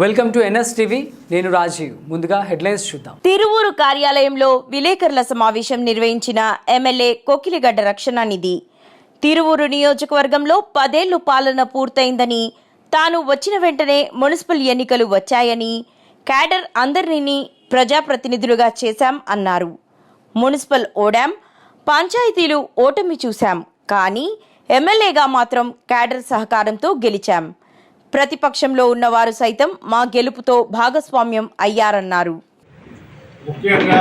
Welcome to NS TV. నేను రాజీవ్. ముందుగా headlines చూద్దాం. తిరువూరు కార్యాలయంలో విలేకరుల సమావేశం నిర్వహించిన ఎమ్మెల్యే కోకిలిగడ్డ రక్షణ నిధి. తిరువూరు నియోజకవర్గంలో పదేళ్ళు పాలన పూర్తయిందని తాను వచ్చిన వెంటనే మున్సిపల్ ఎన్నికలు వచ్చాయని క్యాడర్ అందరినీ ప్రజాప్రతినిధులుగా చేశాం అన్నారు. మున్సిపల్ ఓడాం పంచాయతీలు ఓటమి చూశాం. కానీ ఎమ్మెల్యేగా మాత్రం క్యాడర్ సహకారంతో గెలిచాం. ప్రతిపక్షంలో ఉన్నవారు సైతం మా గెలుపుతో భాగస్వామ్యం అయ్యారన్నారు. ముఖ్యంగా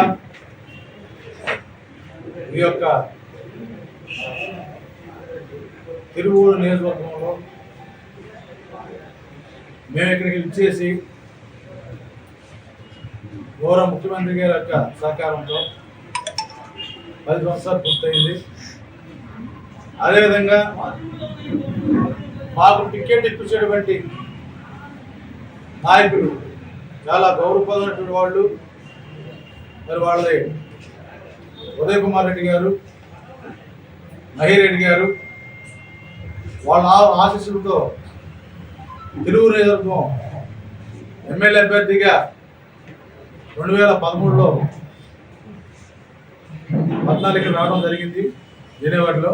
ఈ యొక్క తిరువూరు నియోజకవర్గంలో మేము ఇక్కడికి ఇచ్చేసి గౌరవ ముఖ్యమంత్రి గారి యొక్క సహకారంతో పది సంవత్సరాలు పూర్తయింది. అదేవిధంగా మాకు టికెట్ ఇప్పించేటువంటి నాయకులు చాలా గౌరవపడినటువంటి వాళ్ళు. మరి వాళ్ళే ఉదయ్ కుమార్ రెడ్డి గారు మహిరెడ్డి గారు వాళ్ళ ఆశీస్సులతో తిరువురు నియోజకవర్గం ఎమ్మెల్యే అభ్యర్థిగా రెండు వేల పదమూడులో పద్నాలుగు రావడం జరిగింది విజయవాడలో.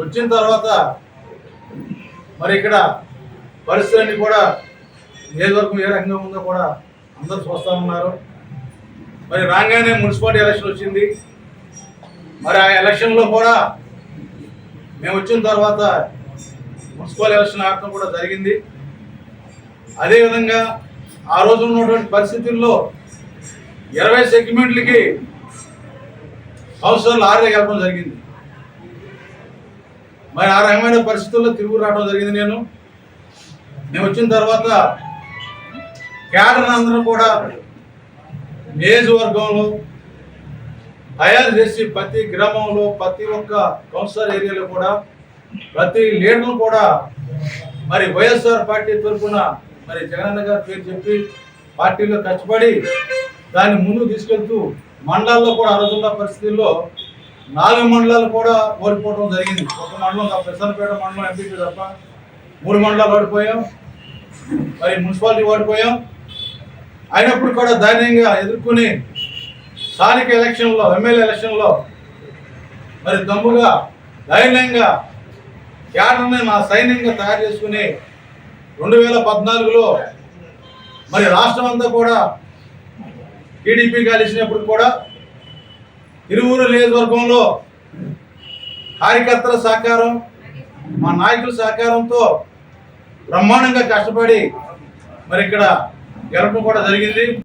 వచ్చిన తర్వాత మరి ఇక్కడ పరిస్థితులన్నీ కూడా నియోజకవర్గం ఏ రకంగా ఉందో కూడా అందరూ చూస్తూ ఉన్నారు. మరి రాగానే మున్సిపాలిటీ ఎలక్షన్ వచ్చింది. మరి ఆ ఎలక్షన్లో కూడా మేము వచ్చిన తర్వాత మున్సిపల్ ఎలక్షన్ ఆడటం కూడా జరిగింది. అదేవిధంగా ఆ రోజు ఉన్నటువంటి పరిస్థితుల్లో ఇరవై సెగ్మెంట్లకి కౌన్సిలర్లు ఆరుగా గెలపడం జరిగింది. మరి ఆ రకమైన పరిస్థితుల్లో తిరుగు రావడం జరిగింది నేను. నేను వచ్చిన తర్వాత క్యాడర్ అందరూ కూడా నియోజకవర్గంలో తయారు చేసి ప్రతి గ్రామంలో ప్రతి ఒక్క కౌన్సిలర్ ఏరియాలో కూడా ప్రతి లీడర్ను కూడా మరి వైఎస్ఆర్ పార్టీ తరఫున మరి జగనన్న గారి పేరు చెప్పి పార్టీలో కష్టపడి దాన్ని ముందుకు తీసుకెళ్తూ మండలాల్లో కూడా అరుగుతున్న పరిస్థితుల్లో నాలుగు మండలాలు కూడా ఓడిపోవడం జరిగింది. ఒక మండలం తప్ప పెసరపేట మండలం ఎంపీపీ తప్ప మూడు మండలాలు ఓడిపోయాం. మరి మున్సిపాలిటీ ఓడిపోయాం. అయినప్పుడు కూడా ధైర్యంగా ఎదుర్కొని స్థానిక ఎలక్షన్లో ఎమ్మెల్యే ఎలక్షన్లో మరి దమ్ముగా ధైర్యంగా క్యాడర్ని నా సైన్యంగా తయారు చేసుకుని రెండు వేల పద్నాలుగులో మరి రాష్ట్రం అంతా కూడా టీడీపీ కలిసినప్పుడు కూడా ఇరువురు నియోజకవర్గంలో కార్యకర్తల సహకారం మా నాయకుల సహకారంతో బ్రహ్మాండంగా కష్టపడి మరి ఇక్కడ గెలపడం కూడా జరిగింది.